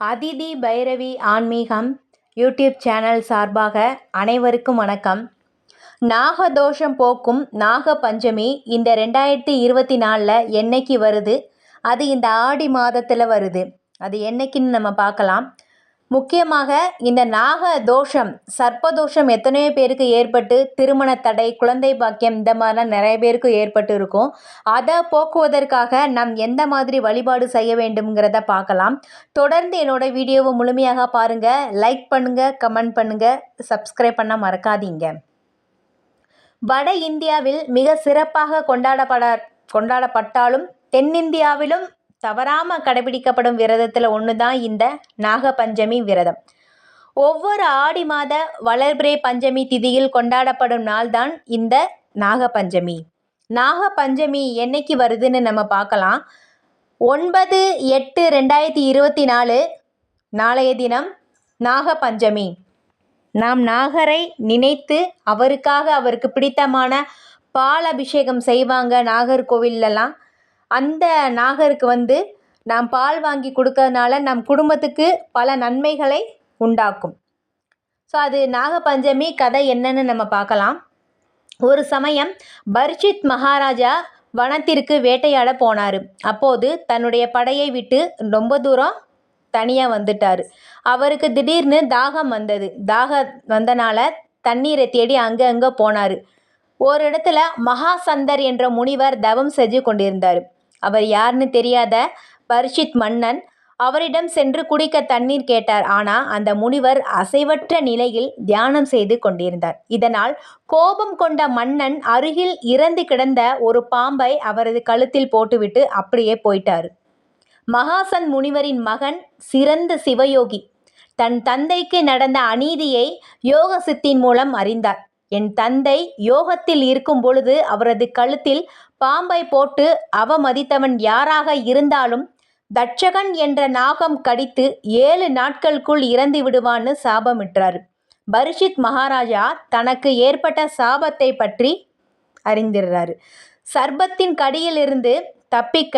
அதிதி பைரவி ஆன்மீகம் YouTube channel சார்பாக அனைவருக்கும் வணக்கம். நாகதோஷம் போக்கும் நாக பஞ்சமி இந்த ரெண்டாயிரத்தி இருபத்தி நாலில் என்னைக்கு வருது? அது இந்த ஆடி மாதத்தில் வருது. அது என்னைக்குன்னு நம்ம பார்க்கலாம். முக்கியமாக இந்த நாக தோஷம் சர்ப்பதோஷம் எத்தனையோ பேருக்கு ஏற்பட்டு திருமண தடை குழந்தை பாக்கியம் இந்த மாதிரிலாம் நிறைய பேருக்கு ஏற்பட்டு இருக்கும். அதை போக்குவதற்காக நாம் எந்த மாதிரி வழிபாடு செய்ய வேண்டும்ங்கிறத பார்க்கலாம். தொடர்ந்து என்னோட வீடியோவை முழுமையாக பாருங்கள் லைக் பண்ணுங்கள் கமெண்ட் பண்ணுங்கள் சப்ஸ்கிரைப் பண்ண மறக்காதீங்க. வட இந்தியாவில் மிக சிறப்பாக கொண்டாடப்பட கொண்டாடப்பட்டாலும் தென்னிந்தியாவிலும் தவறாமல் கடைபிடிக்கப்படும் விரதத்தில் ஒன்று தான் இந்த நாகபஞ்சமி விரதம். ஒவ்வொரு ஆடி மாத வளர்பிறை பஞ்சமி திதியில் கொண்டாடப்படும் நாள் தான் இந்த நாகபஞ்சமி. நாகபஞ்சமி என்னைக்கு வருதுன்னு நம்ம பார்க்கலாம். ஒன்பது எட்டு ரெண்டாயிரத்தி இருபத்தி நாலு நாளைய தினம் நாகபஞ்சமி. நாம் நாகரை நினைத்து அவருக்காக அவருக்கு பிடித்தமான பால் அபிஷேகம் செய்வாங்க நாகர்கோவிலெலாம் அந்த நாகருக்கு வந்து நாம் பால் வாங்கி கொடுக்கறதுனால நம் குடும்பத்துக்கு பல நன்மைகளை உண்டாக்கும். ஸோ அது நாகபஞ்சமி கதை என்னன்னு நம்ம பார்க்கலாம். ஒரு சமயம் பர்ஷித் மகாராஜா வனத்திற்கு வேட்டையாட போனார். அப்போது தன்னுடைய படையை விட்டு ரொம்ப தூரம் தனியாக வந்துட்டார். அவருக்கு திடீர்னு தாகம் வந்தது. தாகம் வந்தனால தண்ணீரை தேடி அங்கே அங்கே போனார். ஒரு இடத்துல மகாசந்தர் என்ற முனிவர் தவம் செஞ்சு கொண்டிருந்தார். அவர் யாருன்னு தெரியாத பரிஷித் மன்னன் அவரிடம் சென்று குடிக்க தண்ணீர் கேட்டார். ஆனால் அந்த முனிவர் அசைவற்ற நிலையில் தியானம் செய்து கொண்டிருந்தார். இதனால் கோபம் கொண்ட மன்னன் அருகில் இறந்து கிடந்த ஒரு பாம்பை அவரது கழுத்தில் போட்டுவிட்டு அப்படியே போயிட்டார். மகாசன் முனிவரின் மகன் சிறந்த சிவயோகி. தன் தந்தைக்கு நடந்த அநீதியை யோக சித்தின் மூலம் அறிந்தார். என் தந்தை யோகத்தில் இருக்கும் பொழுது அவரது கழுத்தில் பாம்பை போட்டு அவமதித்தவன் யாராக இருந்தாலும் தட்சகன் என்ற நாகம் கடித்து ஏழு நாட்களுக்குள் இறந்து விடுவான்னு சாபமிட்டார். பரிஷித் மகாராஜா தனக்கு ஏற்பட்ட சாபத்தை பற்றி அறிந்திருறாரு சர்பத்தின் கடியிலிருந்து தப்பிக்க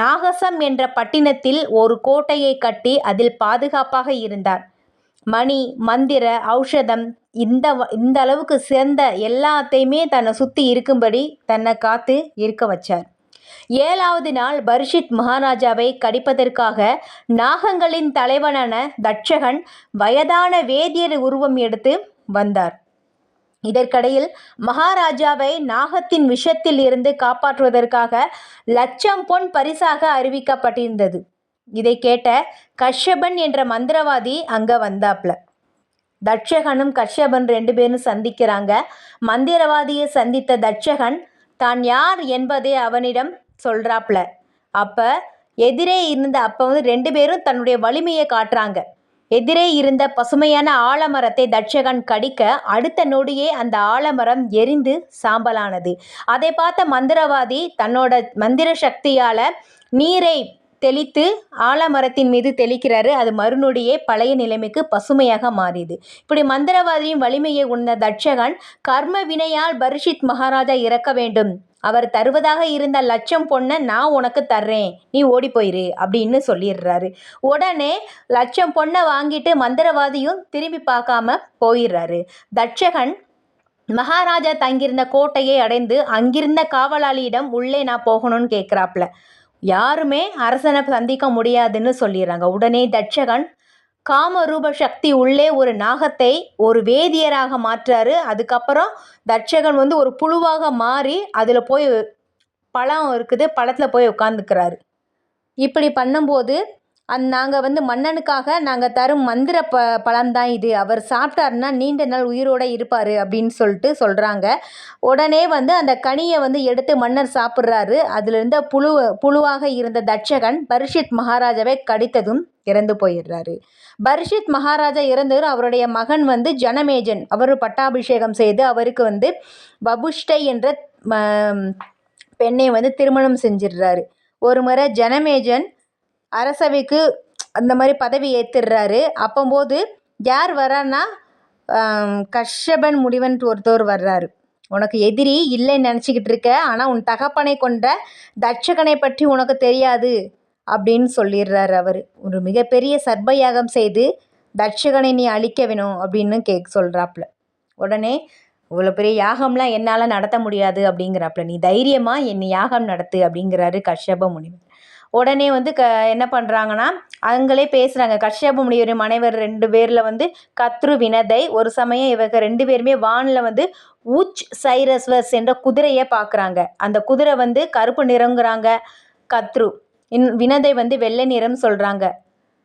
நாகசம் என்ற பட்டினத்தில் ஒரு கோட்டையை கட்டி அதில் பாதுகாப்பாக இருந்தார். மணி மந்திர ஔஷதம் இந்த இந்த அளவுக்கு சிறந்த எல்லாத்தையுமே தன்னை சுற்றி இருக்கும்படி தன்னை காத்து இருக்க வச்சார். ஏழாவது நாள் பர்ஷித் மகாராஜாவை கடிப்பதற்காக நாகங்களின் தலைவனான தட்சகன் வயதான வேதியர் உருவம் எடுத்து வந்தார். இதற்கிடையில் மகாராஜாவை நாகத்தின் விஷத்தில் இருந்து காப்பாற்றுவதற்காக லட்சம் பொன் பரிசாக அறிவிக்கப்பட்டிருந்தது. இதை கேட்ட கஷ்யபன் என்ற மந்திரவாதி அங்கே வந்தாப்ல. தட்சகனும் கஷ்யபன் ரெண்டு பேரும் சந்திக்கிறாங்க. மந்திரவாதியை சந்தித்த தட்சகன் தான் யார் என்பதை அவனிடம் சொல்கிறாப்ல அப்போ எதிரே இருந்த அப்போ வந்து ரெண்டு பேரும் தன்னுடைய வலிமையை காட்டுறாங்க. எதிரே இருந்த பசுமையான ஆலமரத்தை தட்சகன் கடிக்க அடுத்த நொடியே அந்த ஆலமரம் எரிந்து சாம்பலானது. அதை பார்த்த மந்திரவாதி தன்னோட மந்திர சக்தியால் நீரை தெளித்து ஆலமரத்தின் மீது தெளிக்கிறாரு. அது மறுநொடியே பழைய நிலைமைக்கு பசுமையாக மாறியது. இப்படி மந்திரவாதியின் வலிமையை உணர்ந்த தட்சகன் கர்ம வினையால் பரிஷித் மகாராஜா இறக்க வேண்டும். அவர் தருவதாக இருந்த லட்சம் பொண்ணை நான் உனக்கு தர்றேன். நீ ஓடி போயிரு அப்படின்னு சொல்லிடுறாரு. உடனே லட்சம் பொண்ணை வாங்கிட்டு மந்திரவாதியும் திரும்பி பார்க்காம போயிடுறாரு. தட்சகன் மகாராஜா தங்கியிருந்த கோட்டையை அடைந்து அங்கிருந்த காவலாளியிடம் உள்ளே நான் போகணும்னு கேட்குறாப்புல யாருமே அரசனை சந்திக்க முடியாதுன்னு சொல்லிடுறாங்க. உடனே தட்சகன் காமரூப சக்தி உள்ளே ஒரு நாகத்தை ஒரு வேதியராக மாற்றுறாரு அதுக்கப்புறம் தட்சகன் வந்து ஒரு புழுவாக மாறி அதில் போய் பழம் இருக்குது பழத்தில் போய் உட்காந்துக்கிறாரு இப்படி பண்ணும்போது அந் நாங்கள் வந்து மன்னனுக்காக நாங்கள் தரும் மந்திர ப பழம்தான் இது. அவர் சாப்பிட்டாருன்னா நீண்ட நாள் உயிரோடு இருப்பார் அப்படின்னு சொல்லிட்டு சொல்கிறாங்க உடனே வந்து அந்த கனியை வந்து எடுத்து மன்னர் சாப்பிட்றாரு. அதிலிருந்த புழு புழுவாக இருந்த தட்சகன் பரிஷித் மகாராஜாவை கடித்ததும் இறந்து போயிடுறாரு. பரிஷித் மகாராஜா இறந்தவர் அவருடைய மகன் வந்து ஜனமேஜன். அவர் பட்டாபிஷேகம் செய்து அவருக்கு வந்து பபுஷ்டை என்ற பெண்ணை வந்து திருமணம் செஞ்சிடுறாரு. ஒரு முறை ஜனமேஜன் அரசவைக்கு அந்த மாதிரி பதவி ஏற்றுடுறாரு அப்போம்போது யார் வரான்னா கஷ்யபன் முடிவன்ட்டு ஒருத்தவர் வர்றாரு. உனக்கு எதிரி இல்லைன்னு நினச்சிக்கிட்டு இருக்க ஆனால் உன் தகப்பனை கொண்ட தட்சகனை பற்றி உனக்கு தெரியாது அப்படின்னு சொல்லிடுறாரு அவர். ஒரு மிகப்பெரிய சர்பயாகம் செய்து தட்சகனை நீ அழிக்க வேணும் அப்படின்னு கேக் சொல்கிறாப்புல உடனே இவ்வளோ பெரிய யாகம்லாம் என்னால் நடத்த முடியாது அப்படிங்கிறாப்புல. நீ தைரியமாக என்னை யாகம் நடத்து அப்படிங்கிறாரு கஷ்யப முனிவர் உடனே வந்து க என்ன பண்ணுறாங்கன்னா அவங்களே பேசுகிறாங்க கஷ்யப முனிவர் மனைவர் ரெண்டு பேரில் வந்து கத்ரு வினதை ஒரு சமயம் இவங்க ரெண்டு பேருமே வானில் வந்து உச் சைரஸ்வஸ் என்ற குதிரையை பார்க்குறாங்க. அந்த குதிரை வந்து கருப்பு நிறங்கிறாங்க கத்ரு. இன் வினதை வந்து வெள்ளை நிறம் சொல்கிறாங்க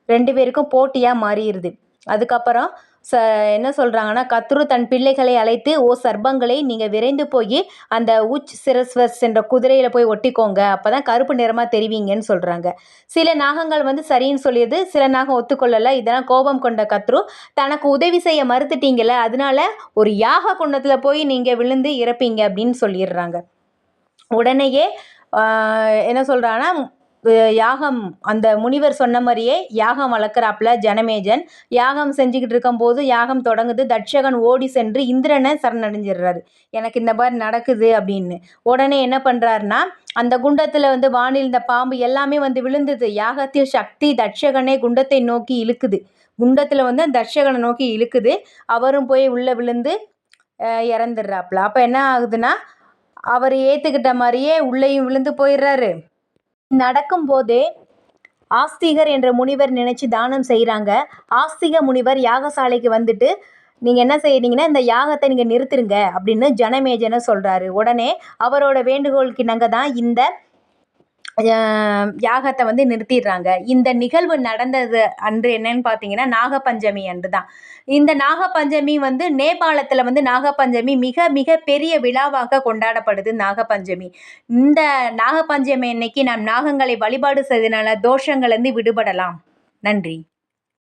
ரெண்டு பேருக்கும் போட்டியாக மாறிடுது. அதுக்கப்புறம் ச என்ன சொல்கிறாங்கன்னா கத்ரு தன் பிள்ளைகளை அழைத்து ஓ சர்பங்களை நீங்கள் விரைந்து போய் அந்த உச் சிரஸ்வஸ் என்ற குதிரையில் போய் ஒட்டிக்கோங்க. அப்போ தான் கருப்பு நிறமாக தெரிவிங்கன்னு சொல்கிறாங்க சில நாகங்கள் வந்து சரின்னு சொல்லியது சில நாகம் ஒத்துக்கொள்ளலை. இதெல்லாம் கோபம் கொண்ட கத்ரு தனக்கு உதவி செய்ய மறுத்துட்டீங்கல்ல அதனால ஒரு யாக குண்டத்தில் போய் நீங்கள் விழுந்து இறப்பீங்க அப்படின்னு சொல்லிடுறாங்க. உடனேயே என்ன சொல்கிறாங்கன்னா யாகம் அந்த முனிவர் சொன்ன மாதிரியே யாகம் வளர்க்குறாப்புல ஜனமேஜன். யாகம் செஞ்சுக்கிட்டு இருக்கும்போது யாகம் தொடங்குது. தட்சகன் ஓடி சென்று இந்திரனை சரணடைஞ்சிடுறாரு. எனக்கு இந்த மாதிரி நடக்குது அப்படின்னு. உடனே என்ன பண்ணுறாருன்னா அந்த குண்டத்தில் வந்து வானில் இந்த பாம்பு எல்லாமே வந்து விழுந்தது. யாகத்தில் சக்தி தட்சகனே குண்டத்தை நோக்கி இழுக்குது. குண்டத்தில் வந்து தட்சகனை நோக்கி இழுக்குது. அவரும் போய் உள்ளே விழுந்து இறந்துடுறாப்புல. அப்போ என்ன ஆகுதுன்னா அவர் ஏற்றுக்கிட்ட மாதிரியே உள்ளேயும் விழுந்து போயிடுறாரு. நடக்கும்போதே ஆஸ்திகர் என்ற முனிவர் நினச்சி தானம் செய்கிறாங்க ஆஸ்திக முனிவர் யாகசாலைக்கு வந்துட்டு நீங்கள் என்ன செய்கிறீங்கன்னா இந்த யாகத்தை நீங்கள் நிறுத்துருங்க அப்படின்னு ஜனமேஜனை சொல்கிறாரு உடனே அவரோட வேண்டுகோளுக்கு இணங்க தான் இந்த யாகத்தை வந்து நிறுத்திடுறாங்க. இந்த நிகழ்வு நடந்தது அன்று என்னன்னு பார்த்தீங்கன்னா நாகப்பஞ்சமி அன்று தான் இந்த நாகப்பஞ்சமி வந்து நேபாளத்தில் வந்து நாகப்பஞ்சமி மிக மிக பெரிய விழாவாக கொண்டாடப்படுது நாகப்பஞ்சமி. இந்த நாகப்பஞ்சமி அன்னைக்கு நாம் நாகங்களை வழிபாடு செய்தனால தோஷங்கள்லேருந்து விடுபடலாம். நன்றி.